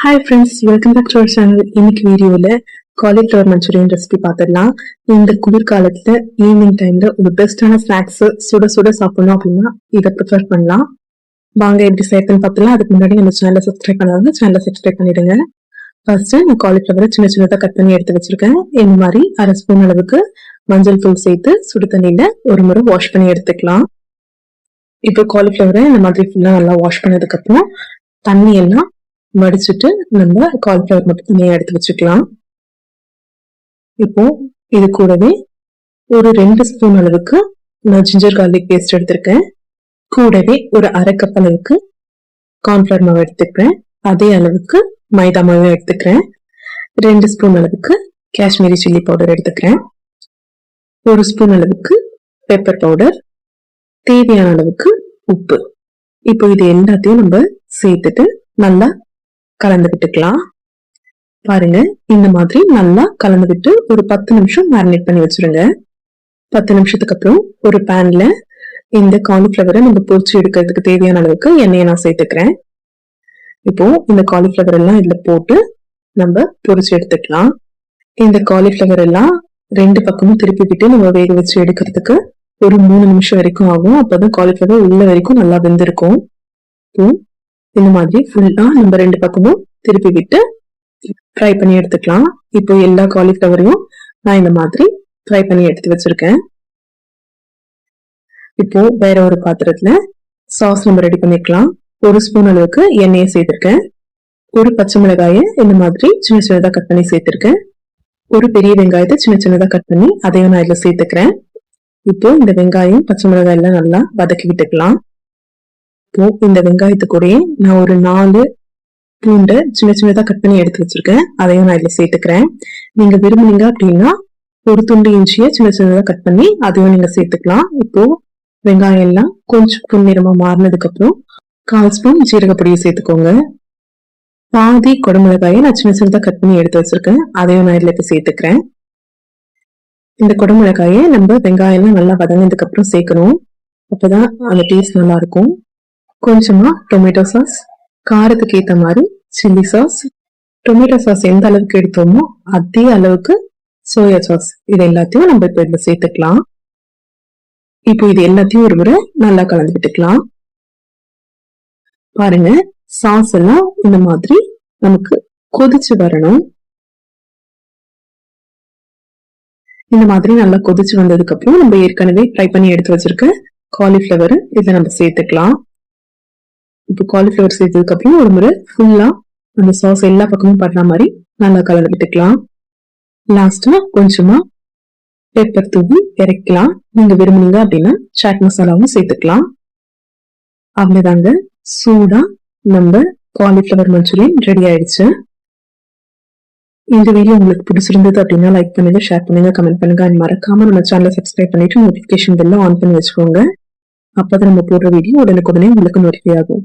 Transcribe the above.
Hi friends welcome back to our channel இன்னைக்கு வீடியோவில் cauliflower Manchurian recipe பார்த்துடலாம். இந்த குளிர்காலத்தில் ஈவினிங் டைமில் ஒரு பெஸ்ட்டான ஸ்நாக்ஸ் சுட சுட சாப்பிடணும் அப்படின்னா இதை ப்ரிஃபர் பண்ணலாம். வாங்க எப்படி சேர்த்துன்னு பார்த்துலாம் அதுக்கு முன்னாடி நம்ம சேனலை சப்ஸ்கிரைப் பண்ணாத சேனலை சப்ஸ்கிரைப் பண்ணிடுங்க. ஃபர்ஸ்ட்டு நான் காலிஃப்ளவரை சின்ன சின்னதாக கட் பண்ணி எடுத்து வச்சிருக்கேன். இந்த மாதிரி அரை ஸ்பூன் அளவுக்கு மஞ்சள் தூள் சேர்த்து சுடு தண்ணியில ஒரு முறை வாஷ் பண்ணி எடுத்துக்கலாம். இப்போ காலிஃப்ளவரை இந்த மாதிரி ஃபுல்லாக நல்லா வாஷ் பண்ணதுக்கப்புறம் தண்ணி எல்லாம் மடிச்சுட்டு நம்ம காலிஃப்ளவர் மட்டும் தனியாக எடுத்து வச்சுக்கலாம். இப்போ இது கூடவே ஒரு ரெண்டு ஸ்பூன் அளவுக்கு நான் ஜிஞ்சர் கார்லிக் பேஸ்ட் எடுத்திருக்கேன். கூடவே ஒரு அரை கப் அளவுக்கு கார்ன்ஃபிளவர் மாவு எடுத்துக்கிறேன். அதே அளவுக்கு மைதா மாவு எடுத்துக்கிறேன். ரெண்டு ஸ்பூன் அளவுக்கு காஷ்மீரி சில்லி பவுடர் எடுத்துக்கிறேன். ஒரு ஸ்பூன் அளவுக்கு பெப்பர் பவுடர் தேவையான அளவுக்கு உப்பு. இப்போ இது எல்லாத்தையும் நம்ம சேர்த்துட்டு நல்லா கலந்துக்கிட்டுக்கலாம் பாருங்க இந்த மாதிரி நல்லா கலந்துக்கிட்டு ஒரு பத்து நிமிஷம் மேரினேட் பண்ணி வச்சிருங்க. பத்து நிமிஷத்துக்கு அப்புறம் ஒரு பேன்ல இந்த காலிஃபிளவரை நம்ம பொரிச்சு எடுக்கிறதுக்கு தேவையான அளவுக்கு எண்ணெயை நான் சேர்த்துக்கிறேன். இப்போ இந்த காலிஃபிளவர் எல்லாம் இதுல போட்டு நம்ம பொரிச்சு எடுத்துக்கலாம். இந்த காலிஃபிளவர் எல்லாம் ரெண்டு பக்கமும் திருப்பி விட்டு நம்ம வேக வச்சு எடுக்கிறதுக்கு ஒரு மூணு நிமிஷம் வரைக்கும் ஆகும். அப்பதான் காலிஃபிளவர் உள்ள வரைக்கும் நல்லா வெந்திருக்கும். இந்த மாதிரி ஃபுல்லா நம்ம ரெண்டு பக்கமும் திருப்பி விட்டு ஃப்ரை பண்ணி எடுத்துக்கலாம். இப்போ எல்லா காலிஃப்ளவரையும் நான் இந்த மாதிரி ஃப்ரை பண்ணி எடுத்து வச்சிருக்கேன். இப்போ வேற ஒரு பாத்திரத்துல சாஸ் நம்ம ரெடி பண்ணிக்கலாம். ஒரு ஸ்பூன் அளவுக்கு எண்ணெயை சேர்த்திருக்கேன். ஒரு பச்சை மிளகாயை இந்த மாதிரி சின்ன சின்னதாக கட் பண்ணி சேர்த்திருக்கேன். ஒரு பெரிய வெங்காயத்தை சின்ன சின்னதாக கட் பண்ணி அதையும் நான் இதில் சேர்த்துக்கிறேன். இப்போ இந்த வெங்காயம் பச்சை மிளகாய் எல்லாம் நல்லா வதக்கி விட்டுக்கலாம். இப்போ இந்த வெங்காயத்துக்கூடயே நான் ஒரு நாலு பூண்டை சின்ன சின்னதாக கட் பண்ணி எடுத்து வச்சிருக்கேன். அதையும் நான் இதில் சேர்த்துக்கிறேன். நீங்கள் விரும்புனீங்க அப்படின்னா ஒரு துண்டு இஞ்சியை சின்ன சின்னதாக கட் பண்ணி அதையும் நீங்கள் சேர்த்துக்கலாம். இப்போ வெங்காயம் எல்லாம் கொஞ்சம் பொன்னிறமா மாறினதுக்கப்புறம் கால் ஸ்பூன் ஜீரகப்பொடியை சேர்த்துக்கோங்க. பாதி குடமிளகாயை நான் சின்ன சின்னதாக கட் பண்ணி எடுத்து வச்சிருக்கேன். அதையும் நான் இதில் இப்போ சேர்த்துக்கிறேன். இந்த குடமிளகாயை நம்ம வெங்காயம் நல்லா வதங்கினதுக்கப்புறம் சேர்க்கணும். அப்போதான் அந்த டேஸ்ட் நல்லா இருக்கும். கொஞ்சமா டொமேட்டோ சாஸ் காரத்துக்கு ஏத்த மாதிரி சில்லி சாஸ் டொமேட்டோ சாஸ் எந்த அளவுக்கு எடுத்தோமோ அதே அளவுக்கு சோயா சாஸ் இது எல்லாத்தையும் நம்ம இப்ப இதுல சேர்த்துக்கலாம். இப்போ இது எல்லாத்தையும் ஒரு முறை நல்லா கலந்து விட்டுக்கலாம். பாருங்க சாஸ் எல்லாம் இந்த மாதிரி நமக்கு கொதிச்சு வரணும். இந்த மாதிரி நல்லா கொதிச்சு வந்ததுக்கு அப்புறம் நம்ம ஏற்கனவே ஃப்ரை பண்ணி எடுத்து வச்சிருக்க காலிஃபிளவர் இதை நம்ம சேர்த்துக்கலாம். இப்போ காலிஃப்ளவர் சேர்த்ததுக்கு அப்புறம் ஒரு முறை ஃபுல்லா அந்த சாஸ் எல்லா பக்கமும் படுற மாதிரி நல்லா கலந்து விட்டுக்கலாம் லாஸ்டா கொஞ்சமா பெப்பர் தூவி இறக்கலாம் நீங்க விரும்புனீங்க அப்படின்னா சாட் மசாலாவும் சேர்த்துக்கலாம். அவ்வளவுதாங்க. சூடா நம்ம காலிஃப்ளவர் மஞ்சூரியன் ரெடி ஆயிடுச்சு. இந்த வீடியோ உங்களுக்கு பிடிச்சிருந்தது அப்படின்னா லைக் பண்ணுங்க ஷேர் பண்ணுங்க கமெண்ட் பண்ணுங்க. அண்ட் மறக்காம நம்ம சேனலை சப்ஸ்கிரைப் பண்ணிட்டு நோட்டிபிகேஷன் பெல்லாம் ஆன் பண்ணி வச்சுக்கோங்க. அப்பதான் நம்ம போடுற வீடியோ உடனுக்குடனே உங்களுக்கு நோட்டிஃபை ஆகும்.